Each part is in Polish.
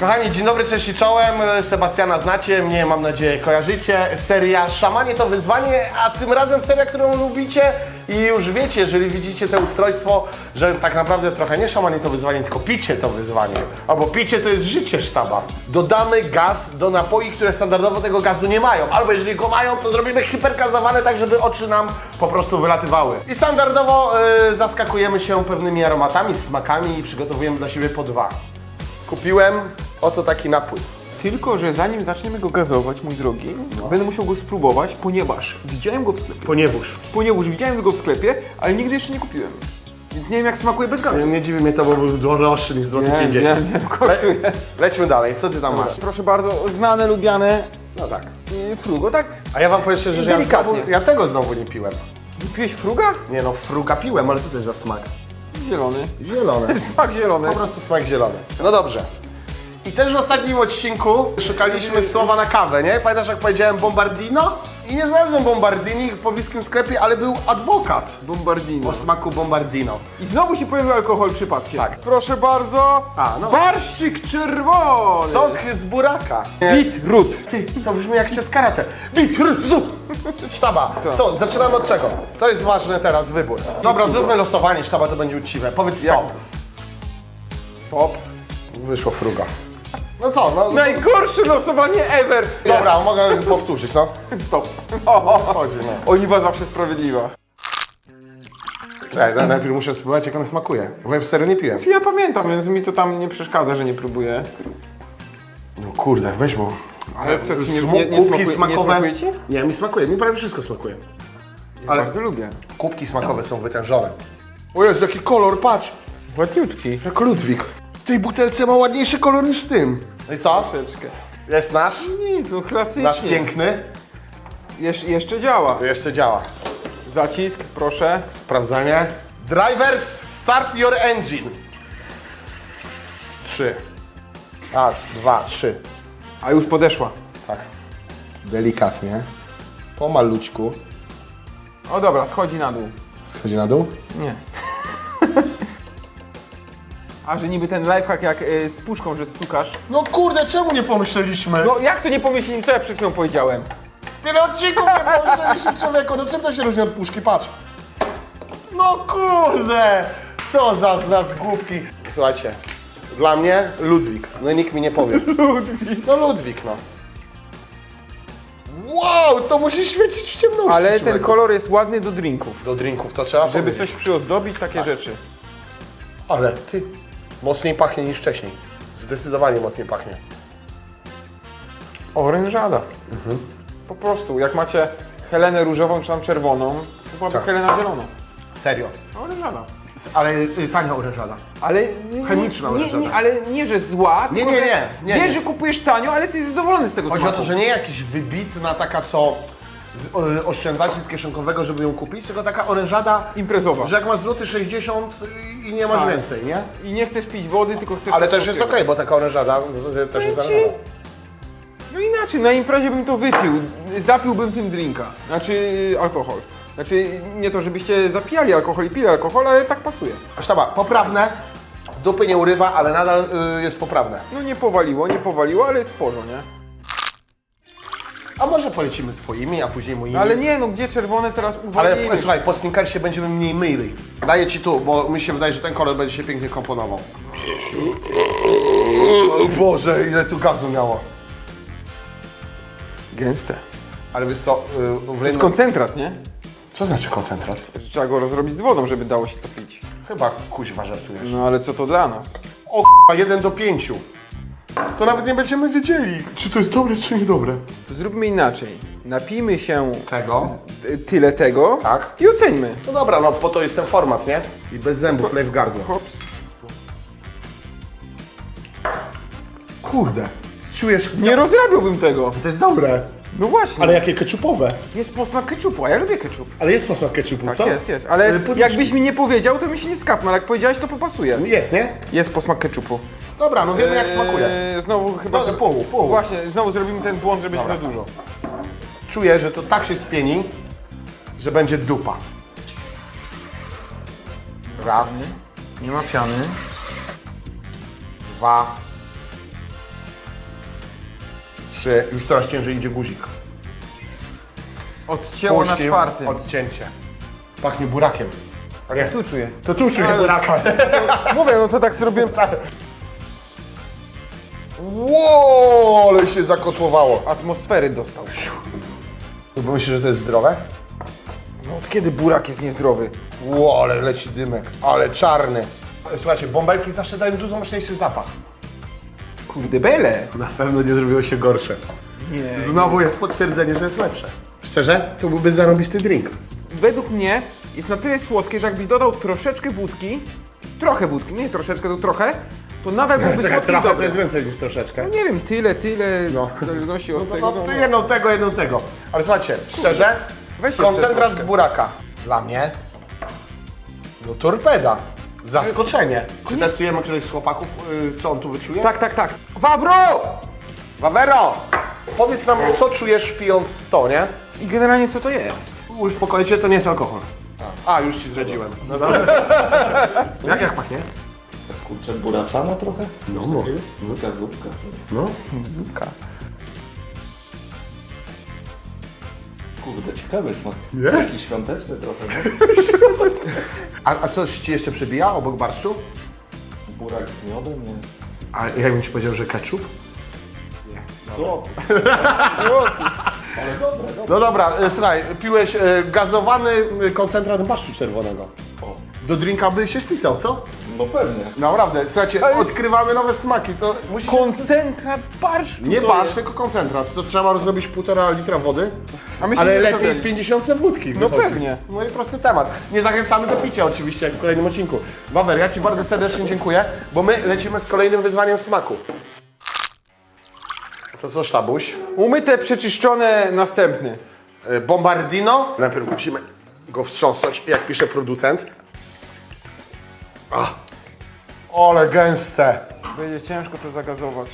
Kochani, dzień dobry, cześć i czołem. Sebastiana znacie, mnie mam nadzieję kojarzycie. Seria Szamanie to wyzwanie, a tym razem seria, którą lubicie i już wiecie, jeżeli widzicie to ustrojstwo, że tak naprawdę trochę nie szamanie to wyzwanie, tylko picie to wyzwanie. Albo picie to jest życie sztaba. Dodamy gaz do napoi, które standardowo tego gazu nie mają. Albo jeżeli go mają, to zrobimy hipergazowane tak, żeby oczy nam po prostu wylatywały. I standardowo y, zaskakujemy się pewnymi aromatami, smakami i przygotowujemy dla siebie po dwa. Kupiłem oto taki napój. Tylko, że zanim zaczniemy go gazować, mój drogi, będę musiał go spróbować, ponieważ widziałem go w sklepie. Poniewóż. Ponieważ widziałem go w sklepie, ale nigdy jeszcze nie kupiłem. Więc nie wiem jak smakuje bez gazu. Nie, nie dziwi mnie to, bo był droższy niż złoty Nie, 50. nie, nie, kosztuje. Le, lećmy dalej, co ty tam masz? Proszę bardzo, znane, lubiane No tak. y, frugo, tak? A ja wam powiem szczerze, że ja, Delikatnie. znowu, ja tego znowu nie piłem. Piłeś fruga? Nie no, fruga piłem, ale co to jest za smak? Zielony. Zielony. Smak zielony. Po prostu smak zielony. No dobrze. I też w ostatnim odcinku szukaliśmy słowa na kawę, nie? Pamiętasz jak powiedziałem bombardino? I nie znalazłem bombardini w pobliskim sklepie, ale był adwokat Bombardino. o smaku bombardino. I znowu się pojawił alkohol przypadkiem. Tak. Proszę bardzo. A, no. Barszczyk czerwony. Sok z buraka. Beetroot. Ty, to brzmi jak chce z karate. Bitrzu! Sztaba, co, zaczynamy od czego? To jest ważne teraz, wybór. Dobra, zróbmy losowanie, sztaba to będzie uczciwe. Powiedz stop. Pop. Wyszło fruga. No co, no, Najgorsze losowanie ever. dobra, mogę powtórzyć, no. Stop. O, o, o. Chodzi, no. Oliwa zawsze sprawiedliwa. Czekaj, no, najpierw muszę spróbować, jak one smakuje. Bo ja w serio nie piłem. Ja pamiętam, więc mi to tam nie przeszkadza, że nie próbuję. No kurde, weź bo. Ale co, ci nie, nie, nie, kubki smakuje, smakowe. nie smakuje ci? Nie, mi smakuje, mi prawie wszystko smakuje. Ja Ale- bardzo lubię. Kubki smakowe są wytężone. O Jezu, jaki kolor, patrz! Ładniutki. Jak Ludwik. W tej butelce ma ładniejszy kolor niż w tym. No i co? Troszeczkę. Jest nasz? Nic, no klasycznie. Nasz piękny? Jesz, jeszcze działa. Jeszcze działa. Zacisk, proszę. Sprawdzanie. Drivers, start your engine. Trzy. Raz, dwa, trzy. A już podeszła. Tak. Delikatnie. Pomalutku. O dobra, schodzi na dół. Schodzi na dół. Nie. A że niby ten lifehack jak y, z puszką, że stukasz. No kurde, czemu nie pomyśleliśmy? No jak to nie pomyśleli, co ja przed chwilą powiedziałem? Tyle odcinków nie pomyśleliśmy człowieku. No czym to się różni od puszki? Patrz. No kurde. Co za z nas głupki. Słuchajcie. Dla mnie Ludwik. No i nikt mi nie powie. Ludwik. No Ludwik, no. Wow, to musi świecić w ciemności. Ale ten człowieku. kolor jest ładny do drinków. Do drinków to trzeba Żeby powiedzieć. coś przyozdobić, takie rzeczy. Ale ty, mocniej pachnie niż wcześniej. Zdecydowanie mocniej pachnie. Orężada. Po prostu, jak macie Helenę różową czy tam czerwoną, to byłaby Tak. Helena zielona. Serio. Orężada. Ale y, tania orężada. Ale nie, Chemiczna nie, orężada. nie, ale nie, że zła, Nie, tylko, nie, że nie, nie, Wiesz, nie. że kupujesz tanio, ale jesteś zadowolony z tego Chodzi o smaku. to, że nie jakiś wybitna taka, co z, y, oszczędzacie z kieszonkowego, żeby ją kupić, tylko taka orężada, Imprezowa. że jak masz złoty 60 i nie masz Tak. więcej, nie? I nie chcesz pić wody, tylko chcesz Ale coś też jest okej, słodkiego. bo taka orężada y, też jest Powiem ci. No inaczej, na imprezie bym to wypił. Zapiłbym tym drinka. Znaczy y, alkohol. Znaczy nie to, żebyście zapijali alkohol i pili alkohol, ale tak pasuje. Sztaba, poprawne, dupy nie urywa, ale nadal y, jest poprawne. No nie powaliło, nie powaliło, ale jest w porządku, nie? A może polecimy twoimi, a później moimi? Ale nie, no gdzie czerwone teraz Ale słuchaj, po sneakersie będziemy mniej myli. Daję ci tu, bo mi się wydaje, że ten kolor będzie się pięknie komponował. O Boże, ile tu gazu miało. Gęste. Ale wiesz co, yy, w To jest koncentrat, nie? Co znaczy koncentrat? Że trzeba go rozrobić z wodą, żeby dało się to pić. Chyba kuźwa żartujesz. No ale co to dla nas? O k***a, 1 do 5. To nawet nie będziemy wiedzieli, czy to jest dobre, czy niedobre. Zróbmy inaczej. Napijmy się Tego? y, tyle tego Tak. i oceńmy. No dobra, no po to jest ten format, nie? I bez zębów, lej w gardło. Hops. Kurde, czujesz... Nie rozrabiałbym tego. To jest dobre. No właśnie. Ale jakie keczupowe. Jest posmak keczupu, a ja lubię keczup. Ale jest posmak keczupu, Tak co? jest, jest. Ale Ale podnieś- jakbyś mi nie powiedział, to mi się nie skapnął, ale jak powiedziałeś, to popasuje. Jest, nie? Jest posmak keczupu. Dobra, no wiemy jak smakuje. Eee, Znowu chyba... No, pół, pół. Właśnie, znowu zrobimy ten błąd, że będzie za dużo. Czuję, że to tak się spieni, że będzie dupa. Raz, Nie ma piany. dwa, Trzy. Już coraz ciężej idzie guzik. Odcięło na Puścił, czwartym. Odcięcie. Pachnie burakiem. A nie, Tu czuję. to tu czuję Ale- buraka. Mówię, no to tak zrobiłem. Ło, ale się zakotłowało. Atmosfery dostał. Bo myślisz, że to jest zdrowe? No od kiedy burak jest niezdrowy? Ło, ale leci dymek, ale czarny. Słuchajcie, bąbelki zawsze dają dużo mocniejszy zapach. Kurde bele. Na pewno nie zrobiło się gorsze. Nie. Znowu jest potwierdzenie, że jest lepsze. Szczerze, to byłby zarobisty drink. Według mnie jest na tyle słodkie, że jakbyś dodał troszeczkę wódki, trochę wódki, nie troszeczkę, to trochę, to nawet byłby Czekaj, słodki i dobry. więcej niż troszeczkę. No nie wiem, tyle, tyle, No. w zależności od No, tego. no, no, no. jedną tego, jedną tego. Ale słuchajcie, szczerze, Weź jeszcze koncentrat troszkę. z buraka. Dla mnie, no torpeda. Zaskoczenie. Czy testujemy któryś z chłopaków, y, co on tu wyczuje? Tak, tak, tak. Wawro! Wawero, powiedz nam, co czujesz pijąc to, nie? I generalnie co to jest? Uspokojcie, to nie jest alkohol. A, już ci zdradziłem. No dobra. jak, jak pachnie? Kurczę, buraczana trochę? No, no. Zupka, zupka. no. Wódka. Kurde, ciekawy smak. Nie? Taki świąteczny trochę, no. A, a coś ci jeszcze przebija obok barszczu? Burak z miodem, nie? A jakbym ci powiedział, że ketchup? Co? Ale dobre, dobre. No dobra, e, słuchaj, piłeś e, gazowany e, koncentrat barszczu czerwonego. O, Do drinka by się spisał, co? No pewnie. Naprawdę, słuchajcie, Ale- odkrywamy nowe smaki, to musi. Koncentrat barszczu Nie to jest. tylko koncentrat. To trzeba rozrobić półtora litra wody, A myśmy ale nie lepiej stawiali. w 50 wódki. No wychodzi. pewnie. pewnie. No i prosty temat. Nie zachęcamy do picia oczywiście, jak w kolejnym odcinku. Wawer, ja Ci bardzo serdecznie dziękuję, bo my lecimy z kolejnym wyzwaniem smaku. To co, sztabuś? Umyte, przeczyszczone, następny. E, Bombardino. Najpierw musimy go wstrząsnąć, jak pisze producent. Ach, ole gęste. Będzie ciężko to zagazować.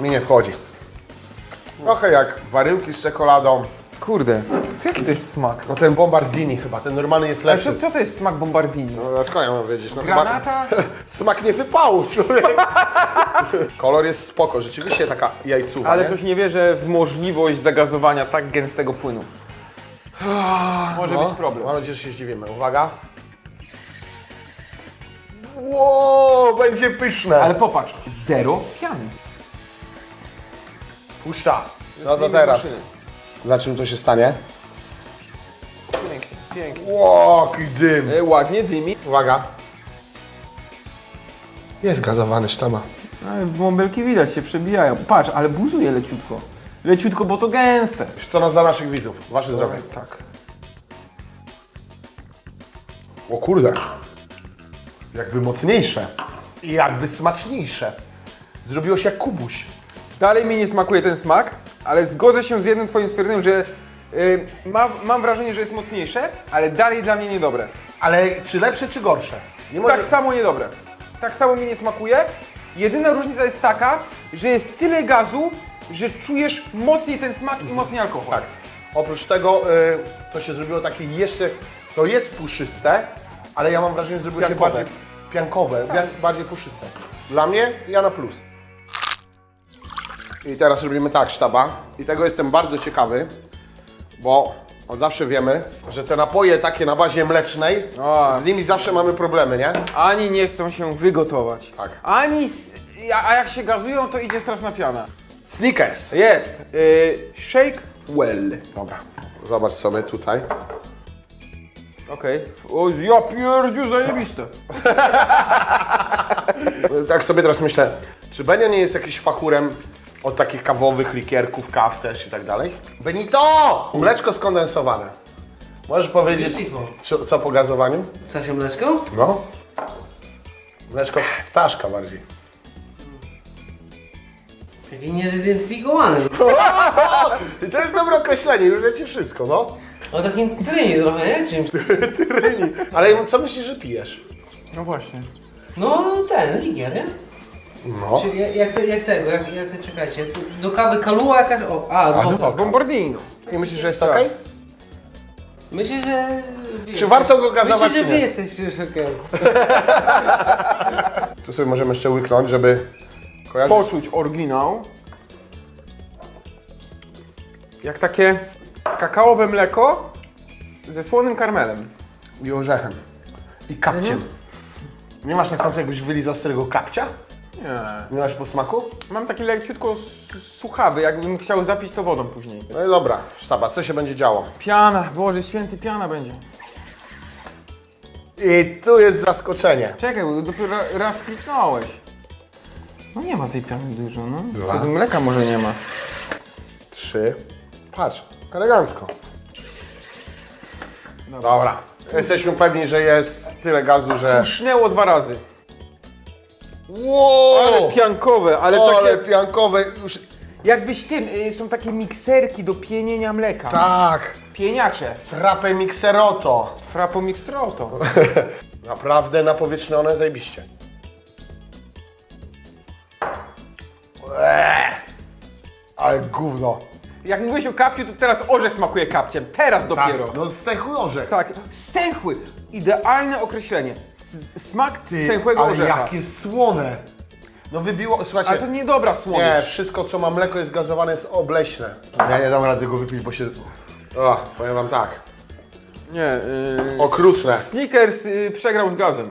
Mi nie wchodzi. Trochę jak baryłki z czekoladą. Kurde, to jaki to jest smak? No ten bombardini chyba, ten normalny jest Ale lepszy. co, co to jest smak bombardini? No, a skąd ja mam wiedzieć? No, Granata? Chyba... Smak nie wypału, człowiek. Kolor jest spoko, rzeczywiście taka jajcuwa, Ale nie? coś nie wierzę w możliwość zagazowania tak gęstego płynu. Może No, być problem. Mam nadzieję, że się zdziwimy. Uwaga. Ło, będzie pyszne. Ale popatrz, zero piany. Puszcza. No to teraz. Zobaczymy, co się stanie. Pięknie, pięknie. Ło, jaki dym. E, ładnie dymi. Uwaga. Jest gazowany sztama. Ale bąbelki widać się przebijają. Patrz, ale buzuje leciutko. Leciutko, bo to gęste. To nas dla naszych widzów. Wasze zdrowie. Tak. O kurde. Jakby mocniejsze. I jakby smaczniejsze. Zrobiło się jak kubuś. Dalej mi nie smakuje ten smak, ale zgodzę się z jednym twoim stwierdzeniem, że y, ma, mam wrażenie, że jest mocniejsze, ale dalej dla mnie niedobre. Ale czy lepsze, czy gorsze? Nie może... Tak samo niedobre. Tak samo mi nie smakuje. Jedyna różnica jest taka, że jest tyle gazu, że czujesz mocniej ten smak i mocniej alkohol. Tak. Oprócz tego y, to się zrobiło takie jeszcze, to jest puszyste, ale ja mam wrażenie, że zrobiło Piankowe. się bardziej piankowe, pian, bardziej puszyste. Dla mnie ja na plus. I teraz robimy tak, sztaba. I tego jestem bardzo ciekawy, bo od zawsze wiemy, że te napoje takie na bazie mlecznej, O. z nimi zawsze mamy problemy, nie? Ani nie chcą się wygotować. Tak. Ani, a, a jak się gazują, to idzie straszna piana. Snickers. Jest. Y, shake well. Dobra, zobacz sobie tutaj. Okej. O, ja pierdziu, zajebiste. Tak sobie teraz myślę, czy Benio nie jest jakiś fachurem od takich kawowych likierków, kaw też i tak dalej? Benito! Mleczko skondensowane. Możesz powiedzieć, co, co po gazowaniu? W sensie mleczko? No. Mleczko pstaszka bardziej. Taki niezidentyfikowany. I to jest dobre określenie, już wiecie wszystko, no. O takim trynie trochę, nie? Czymś. Tyryni. Ale co myślisz, że pijesz? No właśnie. No ten, ligier, nie? No. Czy jak, jak, te- jak tego, jak, jak czekajcie, tu do kawy kaluła jakaś, o, a, A, no, to tak. Bombardino. I myślisz, że jest okej? Myślę, że... wy Czy warto go gazować, Myślę, czy że wy nie? jesteście już okej. Tu sobie możemy jeszcze łyknąć, żeby kojarzyć. Poczuć oryginał. Jak takie kakaowe mleko ze słonym karmelem. I orzechem. I kapciem. Nie masz na końcu jakbyś wylizał z tego kapcia? Nie. Nie masz po smaku? Mam taki leciutko s- suchawy, jakbym chciał zapić to wodą później. No i dobra, sztaba, co się będzie działo? Piana, Boże święty, piana będzie. I tu jest zaskoczenie. Czekaj, bo dopiero raz kliknąłeś. No nie ma tej piany dużo, no. Dwa. To mleka może nie ma. Trzy. Patrz, elegancko. Dobra. Jesteśmy pewni, że jest tyle gazu, że... Sznęło dwa razy. Wow! Ale piankowe, ale O, takie... ale piankowe już... Jakbyś tym, y, są takie mikserki do pienienia mleka. Tak! Pieniacze. Frappe Mixeroto. Frappo Mixtroto. Naprawdę napowietrznione zajebiście. Eee, ale gówno. Jak mówiłeś o kapciu, to teraz orzech smakuje kapciem. Teraz dopiero. Tak, no zdechły orzech. Tak, stęchły. Idealne określenie. S smak Ty, stęchłego ale orzecha. jakie słone. No wybiło, słuchajcie, Ale to niedobra nie, słodycz. wszystko co ma mleko jest gazowane, jest obleśne. Ja nie dam rady go wypić, bo się... O, powiem wam tak. Nie. Yy, Okrutne. Snickers yy, przegrał z gazem.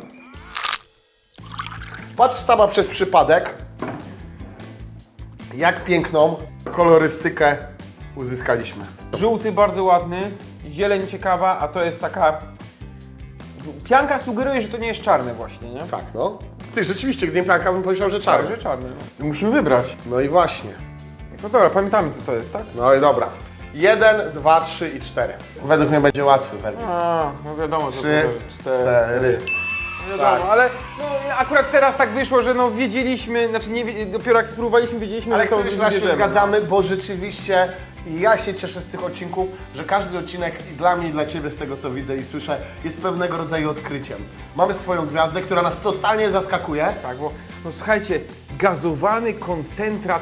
Patrz sztaba przez przypadek, jak piękną kolorystykę uzyskaliśmy. Żółty bardzo ładny, zieleń ciekawa, a to jest taka... Pianka sugeruje, że to nie jest czarne właśnie, nie? Tak, no. Ty, rzeczywiście, gdybym pianka, bym pomyślał, że czarny. że czarne. No. Musimy wybrać. No i właśnie. No dobra, pamiętamy co to jest, tak? No i dobra. Jeden, dwa, trzy i cztery. Według mnie będzie łatwy werdykt. A, no wiadomo, co Trzy, to cztery. No wiadomo, Tak. ale no, akurat teraz tak wyszło, że no wiedzieliśmy, znaczy nie, wie- dopiero jak spróbowaliśmy, wiedzieliśmy, Ale że to któryś raz się wybierzemy. zgadzamy, bo rzeczywiście ja się cieszę z tych odcinków, że każdy odcinek i dla mnie i dla Ciebie z tego co widzę i słyszę jest pewnego rodzaju odkryciem. Mamy swoją gwiazdę, która nas totalnie zaskakuje. Tak, bo no słuchajcie, gazowany koncentrat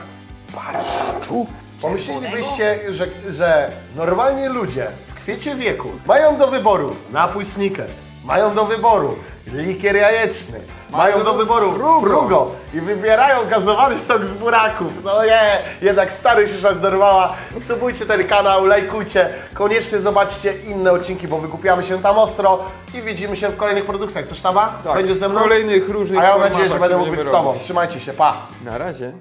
barszczu Pomyślelibyście, że, że normalnie ludzie w kwiecie wieku mają do wyboru napój Snickers, mają do wyboru likier jajeczny, mają do wyboru frugo. i wybierają gazowany sok z buraków. No nie, jednak starość już nas dorwała. Subujcie ten kanał, lajkujcie, koniecznie zobaczcie inne odcinki, bo wykupiamy się tam ostro i widzimy się w kolejnych produkcjach. Co sztaba? Tak, Będzie ze mną? kolejnych różnych A ja mam nadzieję, że formatach, będę co mógł być z będziemy Tobą. Trzymajcie się, pa! Na razie.